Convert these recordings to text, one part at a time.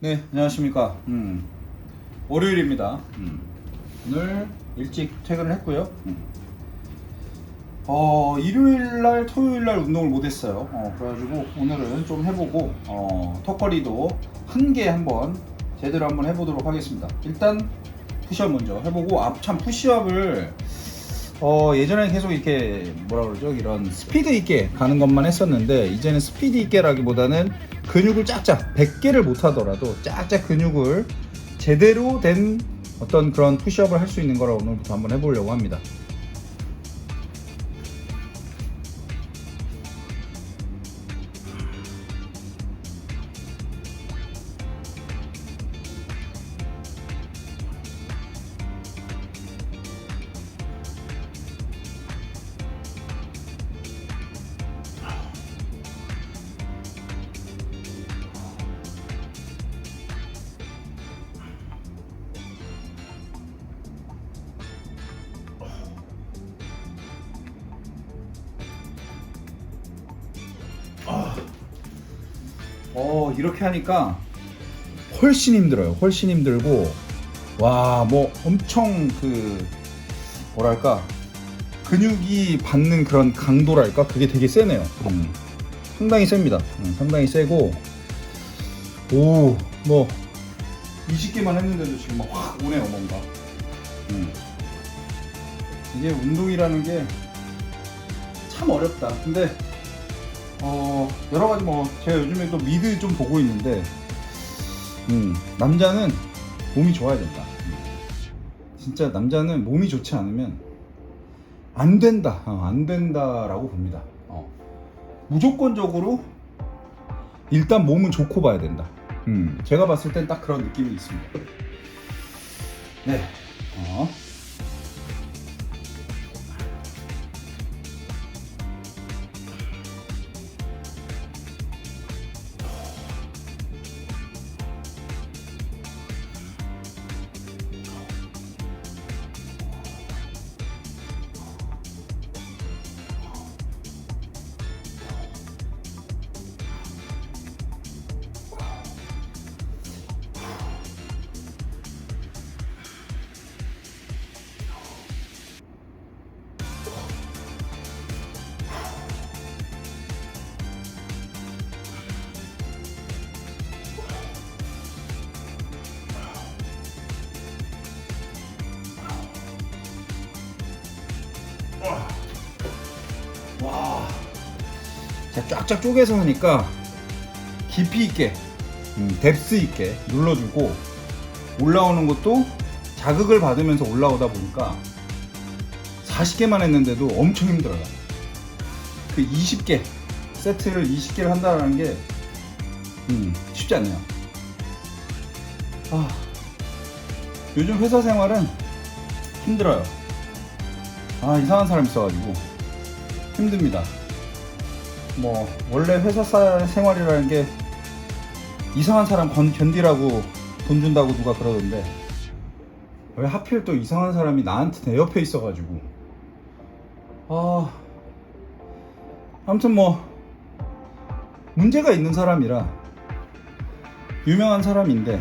네, 안녕하십니까. 음, 월요일입니다. 음, 오늘 일찍 퇴근을 했고요. 음. 어, 일요일 날, 토요일 날 운동을 못 했어요. 어, 그래가지고 오늘은 좀 해보고, 어, 턱걸이도 한 개 한번 제대로 한번 해보도록 하겠습니다. 일단 푸시업 먼저 해보고, 아, 참 푸시업을 어, 예전에 계속 이렇게 뭐라 그러죠? 이런 스피드 있게 가는 것만 했었는데 이제는 스피드 있게라기보다는 근육을 쫙쫙 100개를 못 하더라도 쫙쫙 근육을 제대로 된 어떤 그런 푸시업을 할 수 있는 거라 오늘부터 한번 해보려고 합니다. 어, 이렇게 하니까 훨씬 힘들어요. 훨씬 힘들고 와, 뭐 엄청 그 뭐랄까 근육이 받는 그런 강도랄까 그게 되게 세네요. 음. 상당히 셉니다. 음, 상당히 세고 오, 뭐 20개만 했는데도 지금 막 확 오네요, 뭔가. 음. 이게 운동이라는 게 참 어렵다. 근데 어 여러 가지 뭐 제가 요즘에 또 미드 좀 보고 있는데 음 남자는 몸이 좋아야 된다. 음. 진짜 남자는 몸이 좋지 않으면 안 된다, 어, 안 된다라고 봅니다. 어. 무조건적으로 일단 몸은 좋고 봐야 된다. 음 제가 봤을 땐 딱 그런 느낌이 있습니다. 네. 어. 와, 제가 쫙쫙 쪼개서 하니까 깊이 있게, 음, 뎁스 있게 눌러주고 올라오는 것도 자극을 받으면서 올라오다 보니까 40개만 했는데도 엄청 힘들어요. 그 20개 세트를 20개를 한다는 게 음, 쉽지 않네요. 아, 요즘 회사 생활은 힘들어요. 아 이상한 사람 있어가지고 힘듭니다. 뭐 원래 회사 사- 생활이라는 게 이상한 사람 건, 견디라고 돈 준다고 누가 그러던데 왜 하필 또 이상한 사람이 나한테 내 옆에 있어가지고 아 아무튼 뭐 문제가 있는 사람이라 유명한 사람인데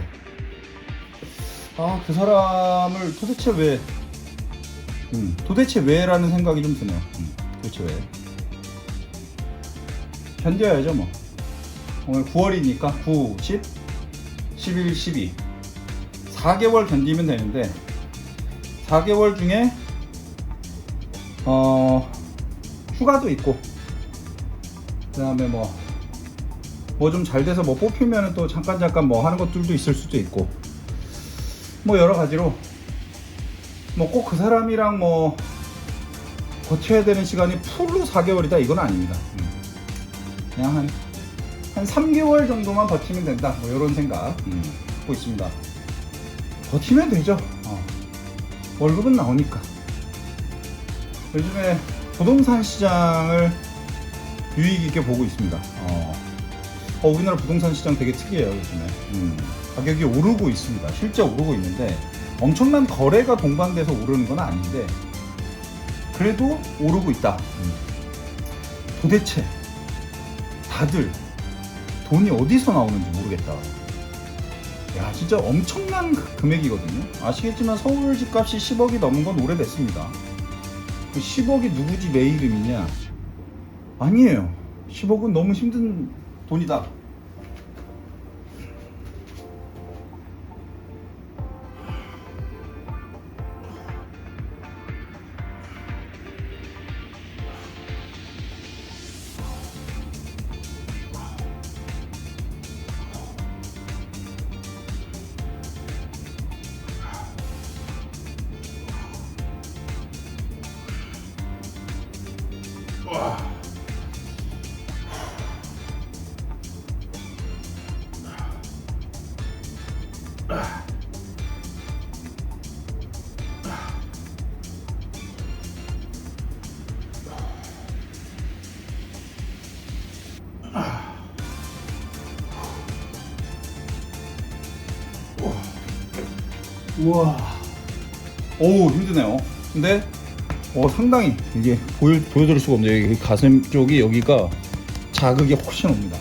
아 그 사람을 도대체 왜 음, 도대체 왜라는 생각이 좀 드네요. 음, 도대체 왜? 견뎌야죠, 뭐. 오늘 9월이니까 9, 10, 11, 12. 4개월 견디면 되는데, 4개월 중에, 어, 휴가도 있고, 그 다음에 뭐, 뭐 좀 잘 돼서 뭐 뽑히면 또 잠깐 잠깐 뭐 하는 것들도 있을 수도 있고, 뭐 여러 가지로 뭐 꼭 그 사람이랑 뭐 버텨야 되는 시간이 풀로 4개월이다 이건 아닙니다. 음. 그냥 한, 한 3개월 정도만 버티면 된다. 뭐 이런 생각 음, 갖고 있습니다. 버티면 되죠. 어. 월급은 나오니까. 요즘에 부동산 시장을 유익 있게 보고 있습니다. 어. 어, 우리나라 부동산 시장 되게 특이해요, 요즘에. 음, 가격이 오르고 있습니다. 실제 오르고 있는데, 엄청난 거래가 동반돼서 오르는 건 아닌데, 그래도 오르고 있다. 음. 도대체, 다들 돈이 어디서 나오는지 모르겠다. 야 진짜 엄청난 그- 금액이거든요. 아시겠지만 서울 집값이 10억이 넘은 건 오래됐습니다. 그 10억이 누구 집 내 이름이냐? 아니에요. 10억은 너무 힘든 돈이다. 우와. 오 힘드네요. 근데 어 상당히 이게 보여 보여드릴 수가 없네요. 여기 가슴 쪽이 여기가 자극이 훨씬 옵니다.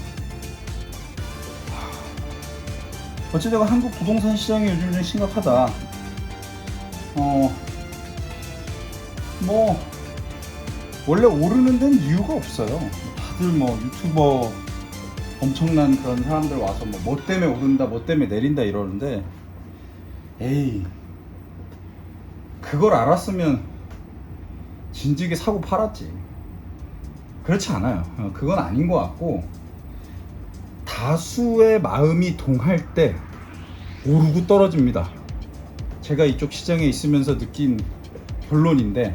어쨌든 한국 부동산 시장이 요즘 좀 심각하다. 어, 뭐 원래 오르는 데는 이유가 없어요. 다들 뭐 유튜버 엄청난 그런 사람들 와서 뭐, 뭐 때문에 오른다, 뭐 때문에 내린다 이러는데 에이 그걸 알았으면 진즉에 사고 팔았지. 그렇지 않아요. 어, 그건 아닌 것 같고 다수의 마음이 동할 때 오르고 떨어집니다. 제가 이쪽 시장에 있으면서 느낀 결론인데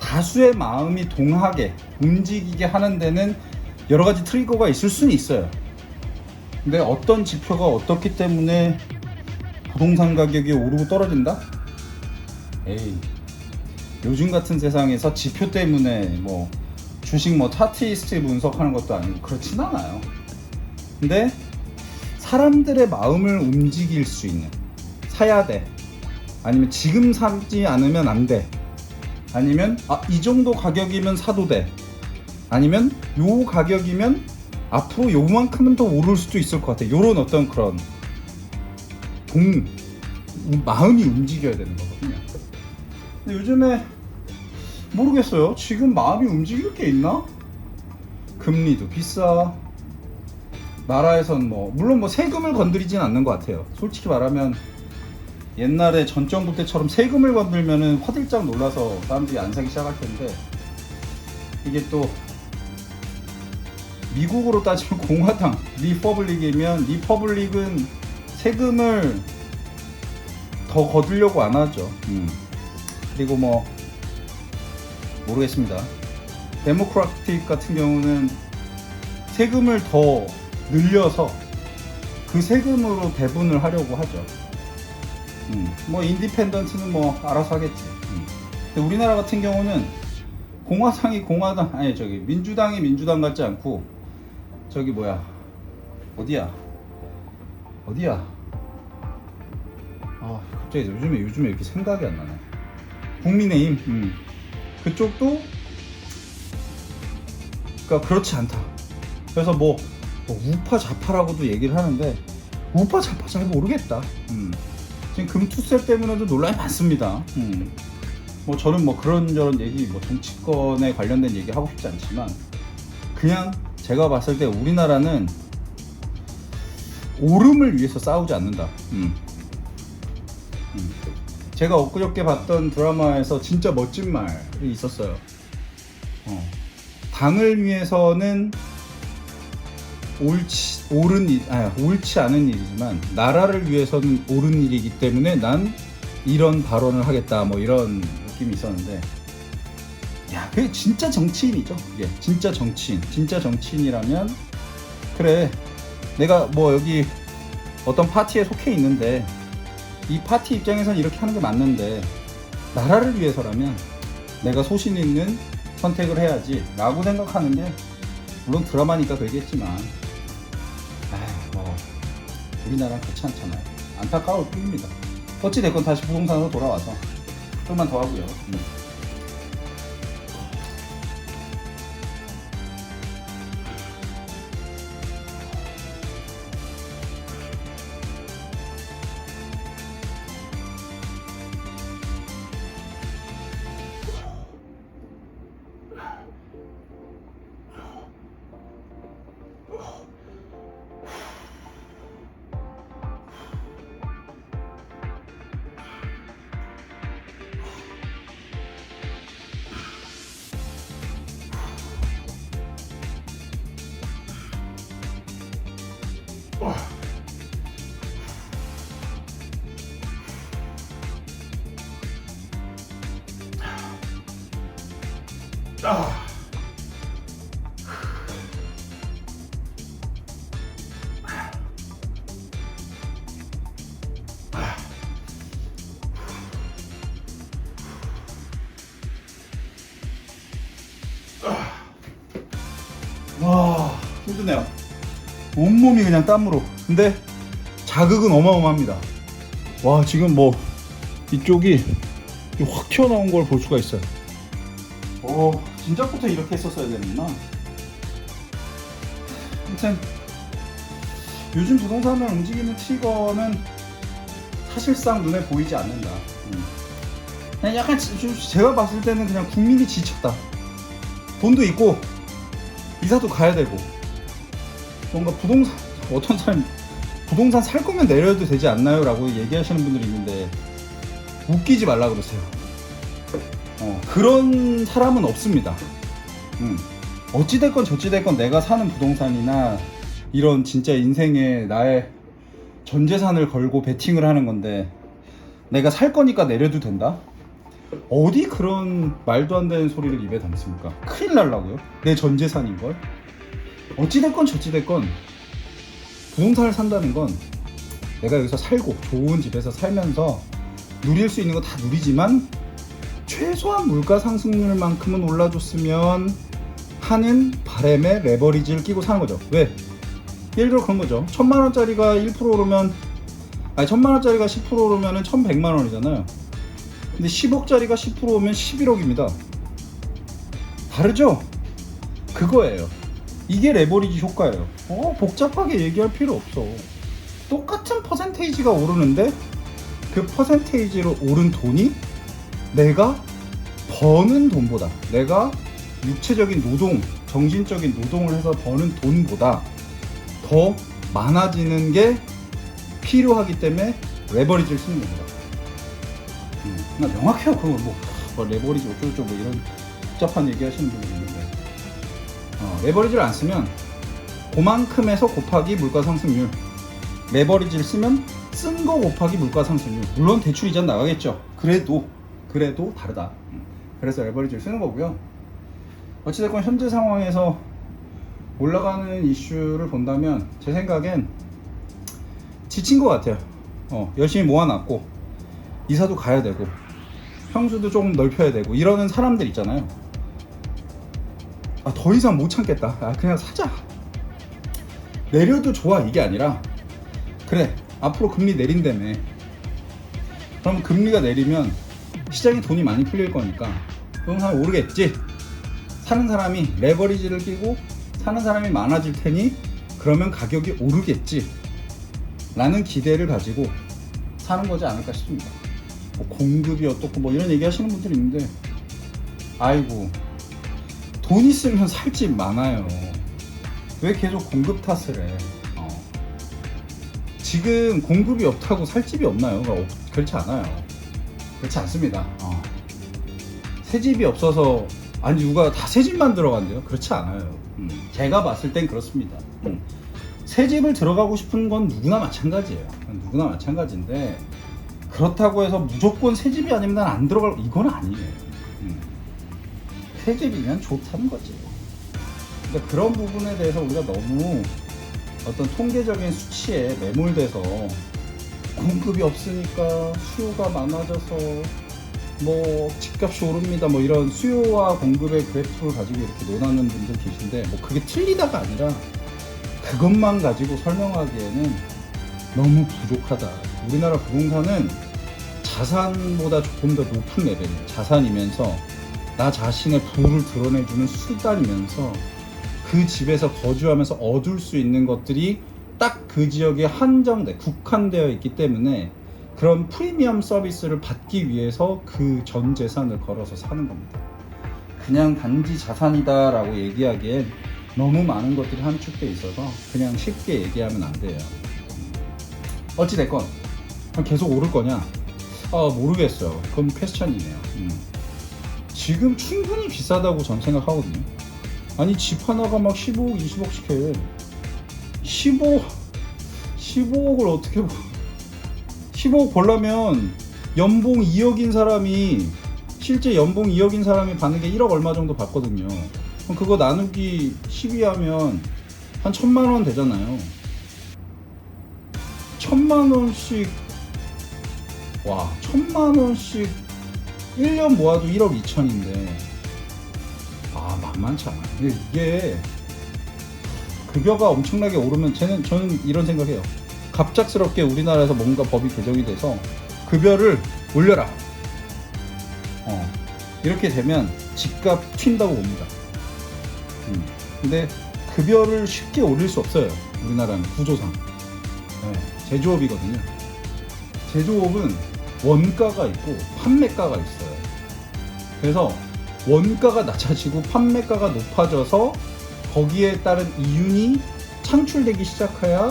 다수의 마음이 동하게 움직이게 하는 데는 여러 가지 트리거가 있을 수는 있어요. 근데 어떤 지표가 어떻기 때문에 부동산 가격이 오르고 떨어진다? 에이 요즘 같은 세상에서 지표 때문에 뭐 주식 뭐 차트리스트 분석하는 것도 아니고 그렇진 않아요. 근데 사람들의 마음을 움직일 수 있는 사야 돼. 아니면 지금 사지 않으면 안 돼. 아니면 아, 이 정도 가격이면 사도 돼. 아니면 요 가격이면 앞으로 요만큼은 더 오를 수도 있을 것 같아. 요런 어떤 그런 동 마음이 움직여야 되는 거거든요. 근데 요즘에 모르겠어요. 지금 마음이 움직일 게 있나? 금리도 비싸. 나라에선 뭐 물론 뭐 세금을 건드리진 않는 것 같아요. 솔직히 말하면 옛날에 전 정부 때처럼 세금을 건들면은 화들짝 놀라서 사람들이 안 사기 시작할 텐데 이게 또 미국으로 따지면 공화당 리퍼블릭이면 리퍼블릭은 세금을 더 거두려고 안 하죠. 음. 그리고 뭐 모르겠습니다. 데모크라틱 같은 경우는 세금을 더 늘려서 그 세금으로 배분을 하려고 하죠. 음. 뭐 인디펜던트는 뭐 알아서 하겠지. 음. 근데 우리나라 같은 경우는 공화당이 공화당 아니 저기 민주당이 민주당 같지 않고 저기 뭐야 어디야 어디야? 아 갑자기 요즘에 요즘에 이렇게 생각이 안 나네. 국민의힘 음. 그쪽도 그러니까 그렇지 않다. 그래서 뭐, 뭐 우파 좌파라고도 얘기를 하는데 우파 좌파 잘 모르겠다. 음. 지금 금투세 때문에도 논란이 많습니다. 음. 뭐 저는 뭐 그런저런 얘기 뭐 정치권에 관련된 얘기 하고 싶지 않지만 그냥 제가 봤을 때 우리나라는 오름을 위해서 싸우지 않는다. 음. 음. 제가 엊그저께 봤던 드라마에서 진짜 멋진 말이 있었어요. 어. 당을 위해서는 옳지 옳은 일, 아 옳지 않은 일이지만 나라를 위해서는 옳은 일이기 때문에 난 이런 발언을 하겠다. 뭐 이런 느낌이 있었는데, 야, 그게 진짜 정치인이죠. 그게 진짜 정치인, 진짜 정치인이라면 그래. 내가 뭐 여기 어떤 파티에 속해 있는데 이 파티 입장에선 이렇게 하는 게 맞는데 나라를 위해서라면 내가 소신 있는 선택을 해야지 라고 생각하는 게 물론 드라마니까 그러겠지만 아, 뭐 우리나라는 그렇지 않잖아요. 안타까울 뿐입니다. 어찌됐건 다시 부동산으로 돌아와서 좀만 더 하고요. 음. 와 힘드네요. 온몸이 그냥 땀으로. 근데 자극은 어마어마합니다. 와 지금 뭐 이쪽이 확 튀어나온 걸 볼 수가 있어요. 오 진작부터 이렇게 했었어야 되는구나. 아무튼 요즘 부동산을 움직이는 트리거는 사실상 눈에 보이지 않는다. 음. 그냥 약간 제가 봤을 때는 그냥 국민이 지쳤다 돈도 있고 이사도 가야 되고 뭔가 부동산 어떤 사람 부동산 살 거면 내려도 되지 않나요? 라고 얘기하시는 분들이 있는데 웃기지 말라 그러세요 어, 그런 사람은 없습니다 음. 어찌됐건 저찌됐건 내가 사는 부동산이나 이런 진짜 인생에 나의 전 재산을 걸고 베팅을 하는 건데 내가 살 거니까 내려도 된다? 어디 그런 말도 안 되는 소리를 입에 담습니까? 큰일 날라고요? 내 전 재산인걸? 어찌됐건 저찌됐건 부동산을 산다는 건 내가 여기서 살고 좋은 집에서 살면서 누릴 수 있는 거 다 누리지만 최소한 물가 상승률만큼은 올라줬으면 하는 바램에 레버리지를 끼고 사는 거죠. 왜? 예를 들어 그런 거죠. 천만 원짜리가 1% 오르면 아니 천만 원짜리가 10% 오르면은 1,100만 원이잖아요. 근데 10억짜리가 10% 오면 11억입니다. 다르죠? 그거예요. 이게 레버리지 효과예요. 어, 복잡하게 얘기할 필요 없어. 똑같은 퍼센테이지가 오르는데 그 퍼센테이지로 오른 돈이 내가 버는 돈보다 내가 육체적인 노동, 정신적인 노동을 해서 버는 돈보다 더 많아지는 게 필요하기 때문에 레버리지를 쓰는 겁니다. 음, 나 명확해요. 그거 뭐, 뭐 레버리지 어쩌고저쩌고 뭐 이런 복잡한 얘기 하시는 분들이 있는데. 어, 레버리지를 안 쓰면 그만큼에서 곱하기 물가 상승률. 레버리지를 쓰면 쓴 거 곱하기 물가 상승률. 물론 대출 이자 나가겠죠. 그래도 그래도 다르다. 음, 그래서 레버리지를 쓰는 거고요. 어찌됐건 현재 상황에서 올라가는 이슈를 본다면 제 생각엔 지친 것 같아요. 어, 열심히 모아놨고 이사도 가야 되고 평수도 조금 넓혀야 되고 이러는 사람들 있잖아요. 아, 더 이상 못 참겠다. 아, 그냥 사자. 내려도 좋아 이게 아니라. 그래 앞으로 금리 내린다며. 그럼 금리가 내리면 시장에 돈이 많이 풀릴 거니까 부동산 오르겠지. 사는 사람이 레버리지를 끼고 사는 사람이 많아질 테니 그러면 가격이 오르겠지. 라는 기대를 가지고 사는 거지 않을까 싶습니다 뭐 공급이 어떻고 뭐 이런 얘기 하시는 분들이 있는데 아이고 돈 있으면 살 집 많아요. 왜 계속 공급 탓을 해? 어. 지금 공급이 없다고 살 집이 없나요? 어, 그렇지 않아요. 그렇지 않습니다. 어. 새 집이 없어서 아니 누가 다 새 집만 들어간대요? 그렇지 않아요. 음, 제가 봤을 땐 그렇습니다. 음. 새 집을 들어가고 싶은 건 누구나 마찬가지예요. 누구나 마찬가지인데 그렇다고 해서 무조건 새 집이 아니면 난 안 들어갈 이건 아니에요 음. 새 집이면 좋다는 거지 그러니까 그런 부분에 대해서 우리가 너무 어떤 통계적인 수치에 매몰돼서 공급이 없으니까 수요가 많아져서 뭐 집값이 오릅니다 뭐 이런 수요와 공급의 그래프를 가지고 이렇게 논하는 분들 계신데 뭐 그게 틀리다가 아니라 그것만 가지고 설명하기에는 너무 부족하다 우리나라 부동산은 자산보다 조금 더 높은 레벨이에요 자산이면서 나 자신의 부를 드러내주는 수단이면서 그 집에서 거주하면서 얻을 수 있는 것들이 딱 그 지역에 한정돼 국한되어 있기 때문에 그런 프리미엄 서비스를 받기 위해서 그 전 재산을 걸어서 사는 겁니다. 그냥 단지 자산이다라고 얘기하기엔 너무 많은 것들이 함축돼 있어서 그냥 쉽게 얘기하면 안 돼요. 어찌 됐건 그럼 계속 오를 거냐? 아 모르겠어요. 그건 퀘스천이네요. 음. 지금 충분히 비싸다고 전 생각하거든요. 아니 집 하나가 막 15억, 20억씩 해. 15, 15억을 어떻게 벌? 15억 벌려면 연봉 2억인 사람이 실제 연봉 2억인 사람이 받는 게 1억 얼마 정도 받거든요. 그럼 그거 나누기 12 하면 한 천만 원 되잖아요. 천만 원씩 와 천만 원씩 1년 모아도 1억 2천인데 아 만만치 않아. 이게- 급여가 엄청나게 오르면 쟤는 저는 이런 생각해요. 갑작스럽게 우리나라에서 뭔가 법이 개정이 돼서 급여를 올려라. 어, 이렇게 되면 집값 튄다고 봅니다. 음, 근데 급여를 쉽게 올릴 수 없어요. 우리나라는 구조상. 네, 제조업이거든요. 제조업은 원가가 있고 판매가가 있어요. 그래서 원가가 낮아지고 판매가가 높아져서 거기에 따른 이윤이 창출되기 시작해야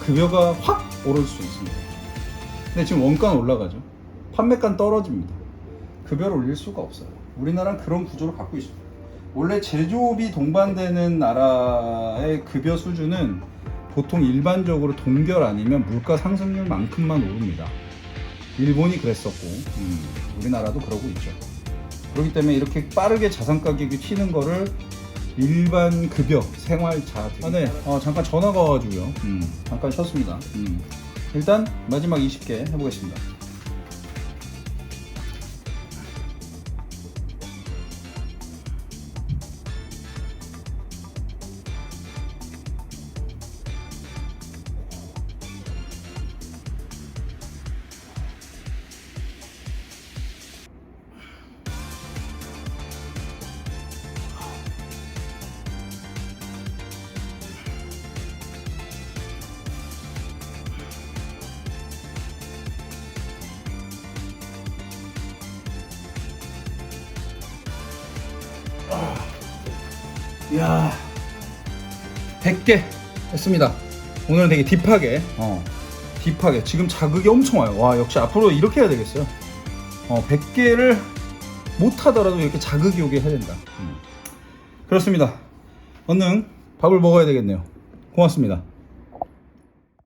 급여가 확 오를 수 있습니다. 근데 지금 원가는 올라가죠. 판매가는 떨어집니다. 급여를 올릴 수가 없어요. 우리나라는 그런 구조를 갖고 있습니다. 원래 제조업이 동반되는 나라의 급여 수준은 보통 일반적으로 동결 아니면 물가 상승률만큼만 오릅니다. 일본이 그랬었고 음, 우리나라도 그러고 있죠. 그렇기 때문에 이렇게 빠르게 자산 가격이 튀는 거를 일반 급여 생활 자 아, 네. 어, 잠깐 전화가 와가지고요. 음, 잠깐 쉬었습니다. 음. 일단 마지막 20개 해보겠습니다. 이야. 100개 했습니다. 오늘은 되게 딥하게. 어. 딥하게. 지금 자극이 엄청 와요. 와 역시 앞으로 이렇게 해야 되겠어요. 어 100개를 못 하더라도 이렇게 자극이 오게 해야 된다. 음. 그렇습니다. 얼른 밥을 먹어야 되겠네요. 고맙습니다